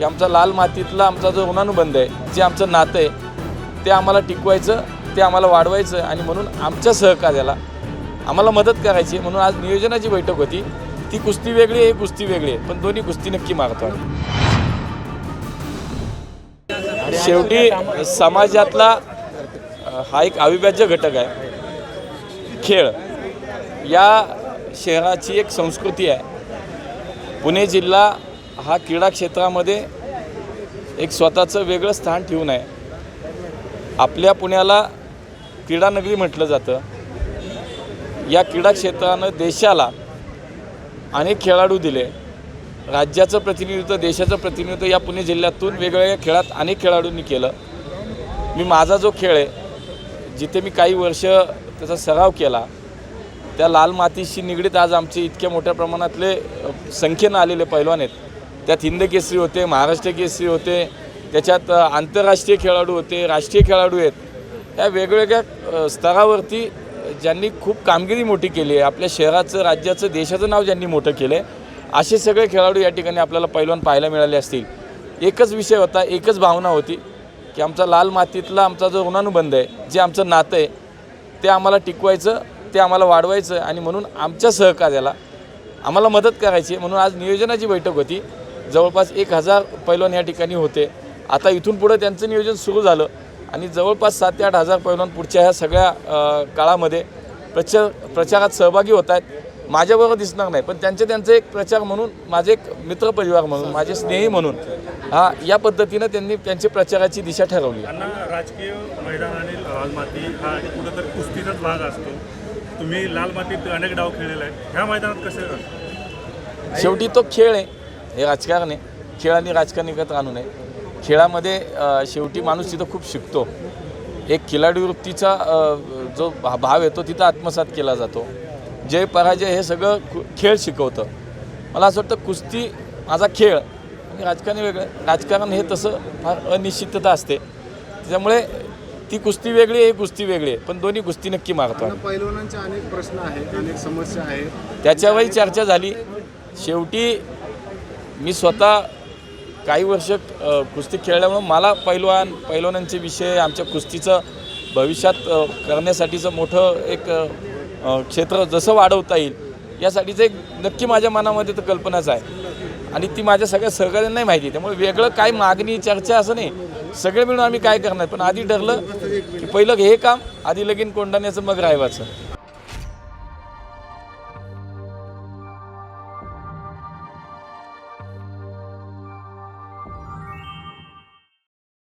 की आमचा लाल मातीतला आमचा जो ऋणानुबंध आहे जे आमचं नातं आहे ते आम्हाला टिकवायचं ते आम्हाला वाढवायचं आणि म्हणून आमच्या सहकार्याला आम्हाला मदत करायची म्हणून आज नियोजनाची बैठक होती. ती कुस्ती वेगळी आहे कुस्ती वेगळी आहे. पण दोन्ही कुस्ती नक्की मारतो शेवटी समाजातला हा एक अविभाज्य घटक आहे. खेळ. या शहराची एक संस्कृती आहे. पुणे जिल्हा हा क्रीडा क्षेत्रामध्ये एक स्वतःचं वेगळं स्थान ठेवून आहे. आपल्या पुण्याला क्रीडानगरी म्हटलं जातं. या क्रीडा क्षेत्रानं देशाला अनेक खेळाडू दिले. राज्याचं प्रतिनिधित्व देशाचं प्रतिनिधित्व या पुणे जिल्ह्यातून वेगवेगळ्या खेळात अनेक खेळाडूंनी केलं. मी माझा जो खेळ आहे जिथे मी काही वर्ष त्याचा सराव केला त्या लाल मातीशी निगडीत आज आमचे इतक्या मोठ्या प्रमाणातले संख्येनं आलेले पैलवान आहेत. त्यात हिंद केसरी होते महाराष्ट्र केसरी होते त्याच्यात आंतरराष्ट्रीय खेळाडू होते राष्ट्रीय खेळाडू आहेत. या वेगवेगळ्या स्तरावरती ज्यांनी खूप कामगिरी मोठी केली आहे आपल्या शहराचं राज्याचं देशाचं नाव ज्यांनी मोठं केलं आहे असे सगळे खेळाडू या ठिकाणी आपल्याला पैलवान पाहायला मिळाले असतील. एकच विषय होता एकच भावना होती की आमचा लाल मातीतला आमचा जो ऋणानुबंध आहे जे आमचं नातं आहे ते आम्हाला टिकवायचं ते आम्हाला वाढवायचं आणि म्हणून आमच्या सहकार्याला आम्हाला मदत करायची म्हणून आज नियोजनाची बैठक होती. जवळपास एक हजार पैलवान या ठिकाणी होते. आता इथून पुढं त्यांचं नियोजन सुरू झालं आणि जवळपास सात ते आठ हजार पैलवान पुढच्या ह्या सगळ्या काळामध्ये प्रचार प्रचारात सहभागी होत आहेत. माझ्याबरोबर दिसणार नाही पण त्यांचे त्यांचे एक प्रचार म्हणून माझे एक मित्रपरिवार म्हणून माझे स्नेही म्हणून हा या पद्धतीनं त्यांनी त्यांची प्रचाराची दिशा ठरवली. राजकीय मैदान आणि लाल माती हा कुठंतरी कुस्तीचाच भाग असतो. तुम्ही लाल मातीत अनेक डाव खेळलेला आहे ह्या मैदानात कसे शेवटी तो खेळ आहे. हे राजकारण आहे खेळ आणि राजकारण एकत्र आणू नये. खेळामध्ये शेवटी माणूस तिथं खूप शिकतो. एक खिलाडी वृत्तीचा जो भाव येतो तिथं आत्मसात केला जातो. जय पराजय हे सगळं खेळ शिकवतं. मला असं वाटतं कुस्ती माझा खेळ आणि राजकारण वेगळं. राजकारण हे तसं फार अनिश्चितता असते. त्याच्यामुळे ती कुस्ती वेगळी आहे ही कुस्ती वेगळी आहे. पण दोन्ही कुस्ती नक्की मारतो आम्ही. पैलवानांचे अनेक प्रश्न आहेत अनेक समस्या आहेत. त्याच्यावरही चर्चा झाली. शेवटी मी स्वतः काही वर्ष कुस्ती खेळल्यामुळं मला पैलवान पैलवानांचे विषय आमच्या कुस्तीचं भविष्यात करण्यासाठीचं मोठं एक क्षेत्र जसं वाढवता येईल यासाठीचं एक नक्की माझ्या मनामध्ये तर कल्पनाच आहे. आणि ती माझ्या सगळ्या सहकार्यांनाही माहिती आहे. त्यामुळे वेगळं काय मागणी चर्चा असं नाही. सगळे मिळून आम्ही काय करणार? पण आधी ठरलं की पहिलं हे काम आधी लगीन कोंडाण्याचं मग रायवाचं